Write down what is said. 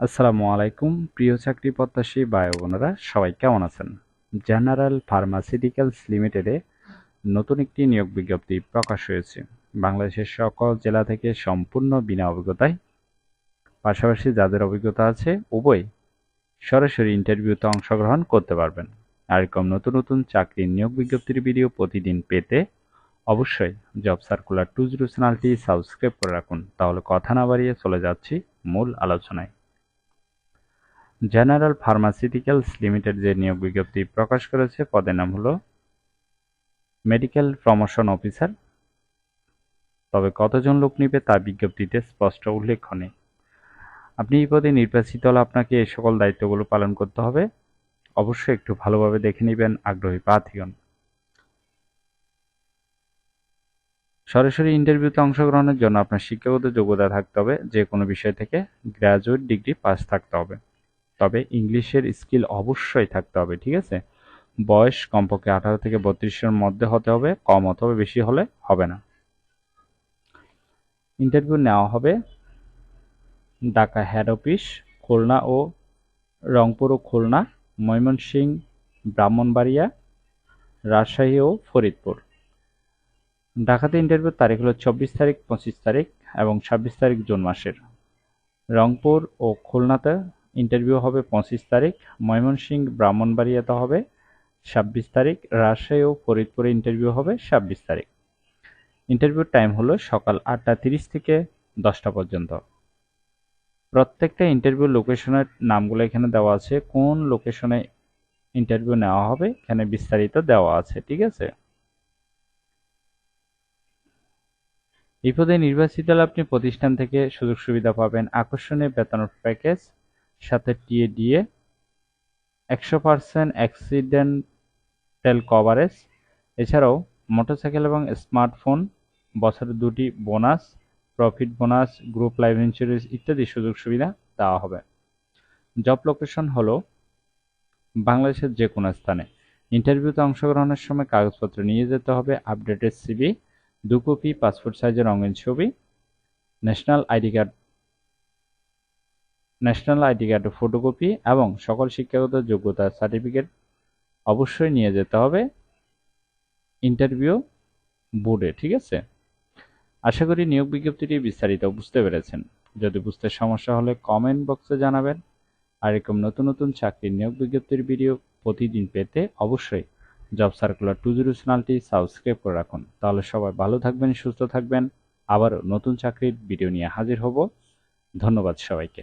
আসসালামু আলাইকুম, প্রিয় চাকরি প্রত্যাশী ভাই বোনেরা, সবাই কেমন আছেন? জেনারেল ফার্মাসিউটিক্যালস লিমিটেডে নতুন একটি নিয়োগ বিজ্ঞপ্তি প্রকাশ হয়েছে। বাংলাদেশের সকল জেলা থেকে সম্পূর্ণ বিনা অভিজ্ঞতায়, পাশাপাশি যাদের অভিজ্ঞতা আছে, উভয় সরাসরি ইন্টারভিউতে অংশগ্রহণ করতে পারবেন। আর এরকম নতুন নতুন চাকরির নিয়োগ বিজ্ঞপ্তির ভিডিও প্রতিদিন পেতে অবশ্যই জব সার্কুলার টু জিরো চ্যানেলটি সাবস্ক্রাইব করে রাখুন। তাহলে কথা না বাড়িয়ে চলে যাচ্ছি মূল আলোচনায়। জেনারেল ফার্মাসিউটিক্যালস লিমিটেড যে নিয়োগ বিজ্ঞপ্তি প্রকাশ করেছে, পদের নাম হলো মেডিকেল প্রমোশন অফিসার। তবে কতজন লোক নিবে তা বিজ্ঞপ্তিতে স্পষ্ট উল্লেখ নেই। আপনি এই পদে নির্বাচিত হলে আপনাকে এই সকল দায়িত্বগুলো পালন করতে হবে। অবশ্যই একটু ভালোভাবে দেখে নেবেন আগ্রহী প্রার্থীগণ। সরাসরি ইন্টারভিউতে অংশগ্রহণের জন্য আপনার শিক্ষাগত যোগ্যতা থাকতে হবে। যে কোনো বিষয় থেকে গ্র্যাজুয়েট ডিগ্রি পাস থাকতে হবে। তবে ইংলিশের স্কিল অবশ্যই থাকতে হবে, ঠিক আছে? বয়স কমপক্ষে আঠারো থেকে বত্রিশের মধ্যে হতে হবে, কম অথবা বেশি হলে হবে না। ইন্টারভিউ নেওয়া হবে ঢাকা হেড অফিস, খুলনা ও রংপুর ও খুলনা, ময়মনসিংহ, ব্রাহ্মণবাড়িয়া, রাজশাহী ও ফরিদপুর। ঢাকাতে ইন্টারভিউর তারিখ হলো চব্বিশ তারিখ, পঁচিশ তারিখ এবং ছাব্বিশ তারিখ জুন মাসের। রংপুর ও খুলনাতে ইন্টারভিউ হবে পঁচিশ তারিখ, ময়মনসিংহ ব্রাহ্মণবাড়িয়াতে হবে ছাব্বিশ তারিখ, রাজশাহী ও ফরিদপুরে ইন্টারভিউ হবে ছাব্বিশ তারিখ। ইন্টারভিউর টাইম হলো সকাল আটটা তিরিশ থেকে দশটা পর্যন্ত। প্রত্যেকটা ইন্টারভিউ লোকেশনের নামগুলো এখানে দেওয়া আছে, কোন লোকেশনে ইন্টারভিউ নেওয়া হবে এখানে বিস্তারিত দেওয়া আছে, ঠিক আছে? এই পদে নির্বাচিত হলে আপনি প্রতিষ্ঠান থেকে সুযোগ সুবিধা পাবেন, আকর্ষণীয় বেতন প্যাকেজ সাথে টিএডিএ একশো পার্সেন্ট অ্যাক্সিডেন্টাল কভারেজ এছাড়াও মোটরসাইকেল এবং স্মার্টফোন বছরে দুটি bonus profit bonus group life insurance ইত্যাদি সুযোগ সুবিধা দেওয়া হবে। জব লোকেশন হলো বাংলাদেশের যে কোনো স্থানে। ইন্টারভিউতে অংশগ্রহণের সময় কাগজপত্র নিয়ে যেতে হবে আপডেটেড সিবি দু কপি পাসপোর্ট সাইজের রঙিন ছবি national ID card national ID কার্ডের ফটোকপি এবং সকল শিক্ষাগত যোগ্যতা সার্টিফিকেট অবশ্যই নিয়ে যেতে হবে ইন্টারভিউ বোর্ডে, ঠিক আছে? আশা করি নিয়োগ বিজ্ঞপ্তিটি বিস্তারিত বুঝতে পেরেছেন। যদি বুঝতে সমস্যা হলে কমেন্ট বক্সে জানাবেন। আর এরকম নতুন নতুন চাকরির নিয়োগ বিজ্ঞপ্তির ভিডিও প্রতিদিন পেতে অবশ্যই জব সার্কুলার টু জিরো চ্যানেলটি সাবস্ক্রাইব করে রাখুন। তাহলে সবাই ভালো থাকবেন, সুস্থ থাকবেন। আবারও নতুন চাকরির ভিডিও নিয়ে হাজির হব। ধন্যবাদ সবাইকে।